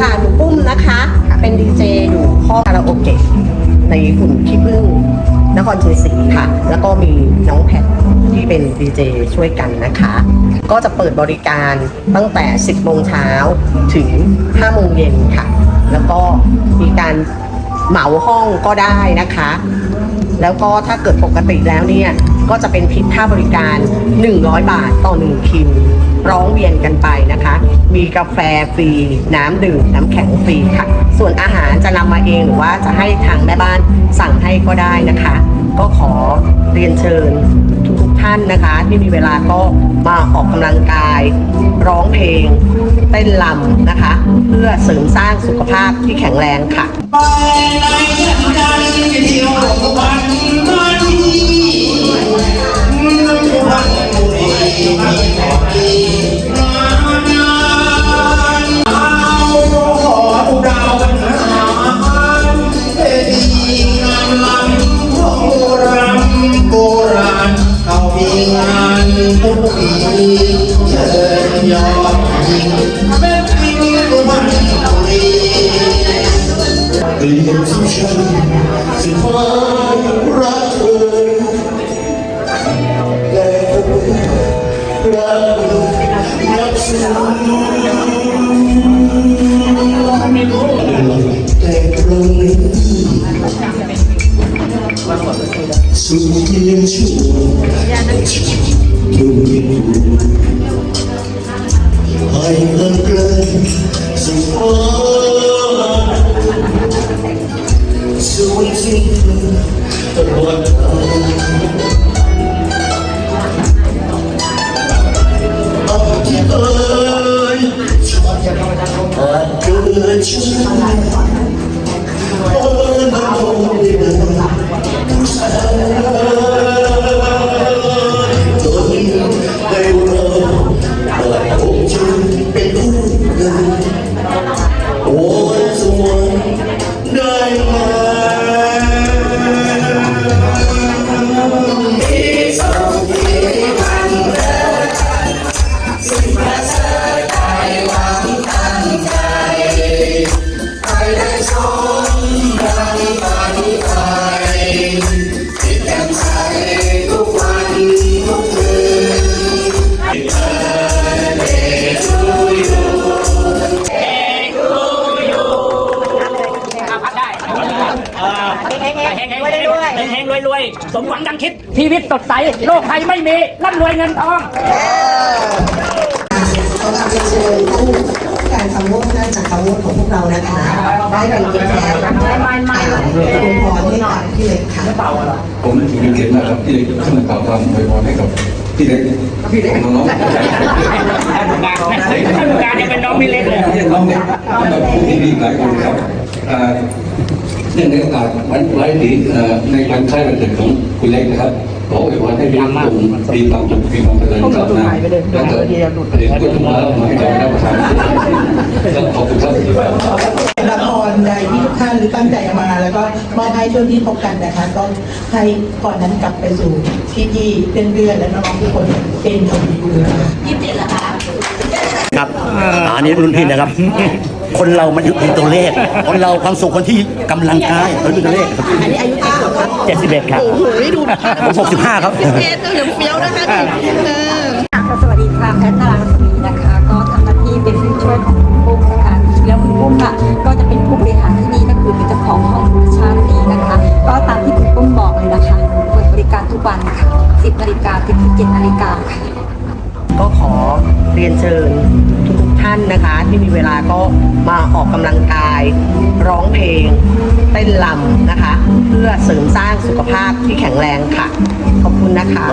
ค่ะหนูปุ้มนะคะ เป็นดีเจอยู่ข้อคาราโอเกะในหุ่นขี้ผึ้งนครชัยศรีค่ะ แล้วก็มีน้องแพทที่เป็นดีเจช่วยกันนะคะ ก็จะเปิดบริการตั้งแต่ 10โมงเช้าถึง5โมงเย็นค่ะ แล้วก็มีการเหมาห้องก็ได้นะคะ แล้วก็ถ้าเกิดปกติแล้วเนี่ย ก็จะเป็นคิดค่าบริการ 100 บาทต่อ 1 คิว ร้องเวียนกันไปนะคะ มีกาแฟฟรี น้ำดื่ม น้ำแข็งฟรีค่ะ ส่วนอาหารจะนำมาเองหรือว่าจะให้ทางแม่บ้านสั่งให้ก็ได้นะคะ ก็ขอเรียนเชิญทุกท่านนะคะ ที่มีเวลาก็มาออกกำลังกาย ร้องเพลง เต้นรำนะคะ เพื่อเสริมสร้างสุขภาพที่แข็งแรงค่ะ เขามีงานทุกปีเชิญยอดยิงเป็นปีวันบุรีเปลี่ยนทุกฉันสิ้นความ สุดเพียงชั่วทุกอย่างให้เลิก ฮงเฮงเฮงเฮงรวยรวยสมหวังดังคิด ชีวิตสดใส โรคภัยไม่มีร่ำรวยเงินทอง ขอกราบเรียนเชิญผู้การคำว่าน่าจากคำว่าของพวกเรานะคะ ได้เป็นตัวแทนไม่ไม่คุณพรให้กับพี่เล็กค่ะ ผมถือเป็นเกียรติมากครับที่ได้ขึ้นมากล่าวความอวยพรให้กับพี่เล็กพี่เล็กน้องๆท่านผู้การท่านผู้การนี่เป็นน้องพี่เล็กเลยเรียกน้องเล็กกับผู้ที่ดีหลายคนครับอ่า นื่องในโอกาสวันไว้ดีในวันคล้ายวันเกิดของคุณเล็กนะครับขออวยพรให้พี่ตุ้มมีความสุขมีความเจริญก้าวหน้าแล้วก็เด็กคนมามาให้เราได้ประทานขอบคุณครับละครใดที่ทุกท่านหรือตั้งใจมา แล้วก็มอบให้ช่วงที่พบกันนะคะ ก็ให้พรนั้นกลับไปสู่พี่ๆเพื่อนๆและน้องๆทุกคนเป็นผลดีนะคะ ครับอันนี้รุ่นพี่นะครับ คนเรามันอยู่ที่ตัวเลข คนเราความสุขคนที่กำลังกายเขาอยู่ตัวเลขครับอันนี้อายุเท่าไหร่ครับเจ็ดสิบเอ็ดครับโอ้โหดูผมหกสิบห้าครับเอสเหลืองเฟี้ยวนะคะเออค่ะสวัสดีค่ะแพทย์นารางศมีนะคะ ก็ทำหน้าที่เป็นผู้ช่วยของคุณปุ้มนะคะแล้วคุณปุ้มค่ะก็จะเป็นผู้บริหารที่นี่ก็คือเป็นเจ้าของห้องธรรมชาตินี้นะคะ ก็ตามที่คุณปุ้มบอกเลยนะคะเปิดบริการทุกวันค่ะ10นาฬิกาถึง17นาฬิกาค่ะก็ขอเรียนเชิญทุกๆท่านนะคะ ที่มีเวลาก็มาออกกำลังกาย ร้องเพลง เต้นรำนะคะ เพื่อเสริมสร้างสุขภาพที่แข็งแรงค่ะ ขอบคุณนะคะ